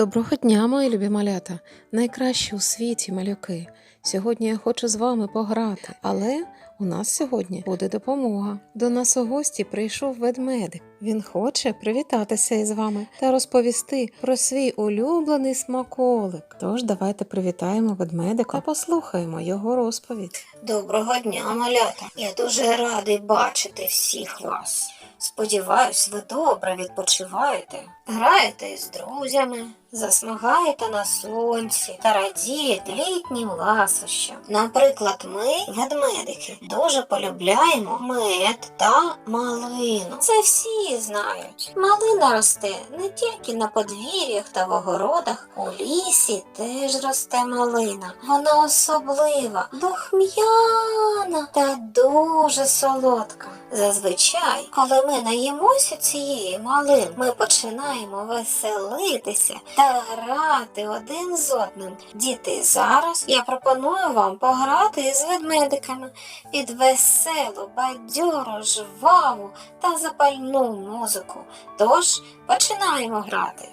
Доброго дня, мої любі малята, найкращі у світі малюки. Сьогодні я хочу з вами пограти, але у нас сьогодні буде допомога. До нас у гості прийшов ведмедик. Він хоче привітатися із вами та розповісти про свій улюблений смаколик. Тож давайте привітаємо ведмедика та послухаємо його розповідь. Доброго дня, малята. Я дуже радий бачити всіх вас. Сподіваюсь, ви добре відпочиваєте, граєте із друзями, засмагаєте на сонці та радієте літнім ласощам. Наприклад, ми, ведмедики, дуже полюбляємо мед та малину. Це всі знають. Малина росте не тільки на подвір'ях та в огородах, у лісі теж росте малина. Вона особлива, духм'яна та дуже солодка. Зазвичай, коли ми наїмося цієї малин, ми починаємо веселитися та грати один з одним. Діти, зараз я пропоную вам пограти із ведмедиками під веселу, бадьору, жваву та запальну музику. Тож починаємо грати.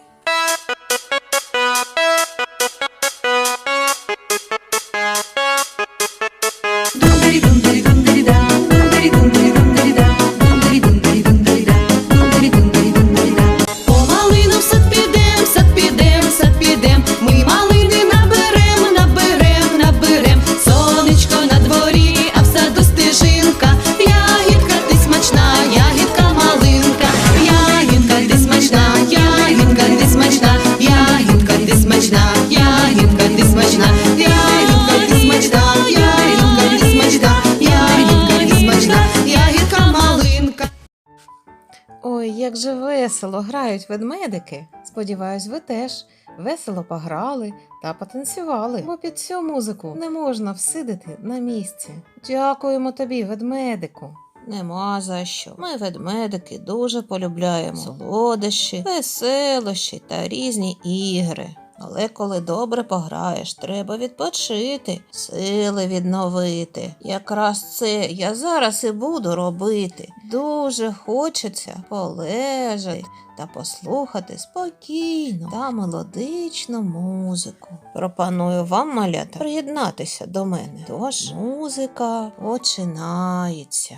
Дундери Ой, як же весело грають ведмедики. Сподіваюсь, ви теж весело пограли та потанцювали, бо під цю музику не можна всидити на місці. Дякуємо тобі, ведмедику. Нема за що. Ми, ведмедики, дуже полюбляємо солодощі, веселощі та різні ігри. Але коли добре пограєш, треба відпочити, сили відновити. Якраз це я зараз і буду робити. Дуже хочеться полежати та послухати спокійну та мелодичну музику. Пропоную вам, малята, приєднатися до мене. Тож музика починається.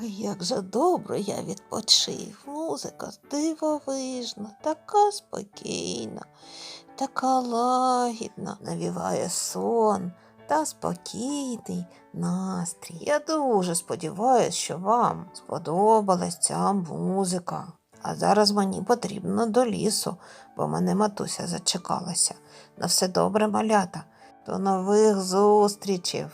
Як же добре я відпочив. Музика дивовижна, така спокійна, така лагідна, навіває сон та спокійний настрій. Я дуже сподіваюся, що вам сподобалась ця музика. А зараз мені потрібно до лісу, бо мене матуся зачекалася. На все добре, малята. До нових зустрічей!